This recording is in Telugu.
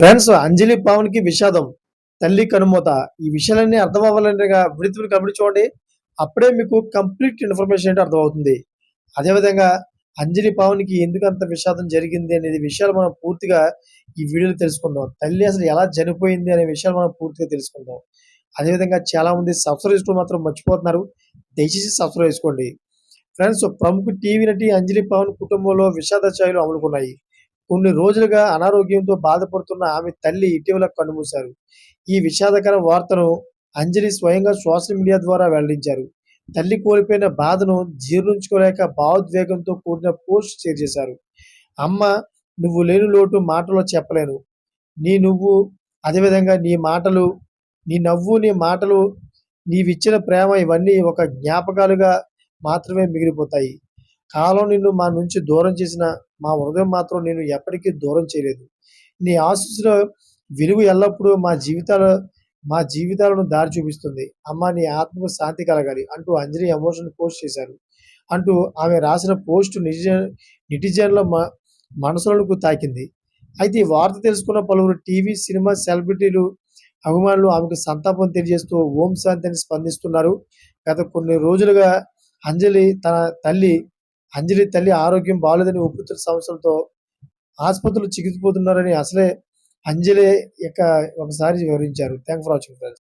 ఫ్రెండ్స్ అంజలి పవన్కి విషాదం. తల్లి కనుమూత. ఈ విషయాలన్నీ అర్థం అవ్వాలనేగా విడతలు కబడి చూడండి. అప్పుడే మీకు కంప్లీట్ ఇన్ఫర్మేషన్ ఏంటో అర్థమవుతుంది. అదేవిధంగా అంజలి పవన్కి ఎందుకు అంత విషాదం జరిగింది అనేది విషయాలు మనం పూర్తిగా ఈ వీడియోలో తెలుసుకుందాం. తల్లి అసలు ఎలా చనిపోయింది అనే విషయాలు మనం పూర్తిగా తెలుసుకుందాం. అదేవిధంగా చాలా మంది సబ్స్క్రైబ్ చేసుకోవడం మాత్రం మర్చిపోతున్నారు. దయచేసి సబ్స్క్రైబ్ చేసుకోండి. ఫ్రెండ్స్ ప్రముఖ టీవీ నటి అంజలి పవన్ కుటుంబంలో విషాద ఛాయలు అమలుకున్నాయి కొన్ని రోజులుగా అనారోగ్యంతో బాధపడుతున్న ఆమె తల్లి ఇటీవల కన్నుమూశారు. ఈ విషాదకర వార్తను అంజలి స్వయంగా సోషల్ మీడియా ద్వారా వెల్లడించారు. తల్లి కోల్పోయిన బాధను జీర్ణించుకోలేక భావోద్వేగంతో కూడిన పోస్ట్ షేర్ చేశారు. అమ్మ నువ్వు లేని లోటు మాటలో చెప్పలేను. నీ నువ్వు అదేవిధంగా నీ మాటలు నీ నవ్వు నీ మాటలు నీవిచ్చిన ప్రేమ ఇవన్నీ ఒక జ్ఞాపకాలుగా మాత్రమే మిగిలిపోతాయి. కాలం నిన్ను మా నుంచి దూరం చేసిన మా హృదయం మాత్రం నేను ఎప్పటికీ దూరం చేయలేదు. నీ ఆశీస్సులో విలువ ఎల్లప్పుడూ మా జీవితాల మా జీవితాలను దారి చూపిస్తుంది. అమ్మ నీ ఆత్మకు శాంతి కలగాలి అంటూ అంజలి ఎమోషన్ పోస్ట్ చేశారు. అంటూ ఆమె రాసిన పోస్ట్ నిటిజన్ నిటిజన్ల మనసులకు తాకింది. అయితే ఈ వార్త తెలుసుకున్న పలువురు టీవీ సినిమా సెలబ్రిటీలు అభిమానులు ఆమెకు సంతాపం తెలియజేస్తూ ఓం శాంతి అని స్పందిస్తున్నారు. గత కొన్ని రోజులుగా అంజలి తన తల్లి అంజలి తల్లి ఆరోగ్యం బాలేదని ఊపిరితిత్తుల సమస్యలతో ఆసుపత్రులు చికిత్సపోతున్నారని అసలే అంజలి యొక్క ఒకసారి వివరించారు. Thank for watching friends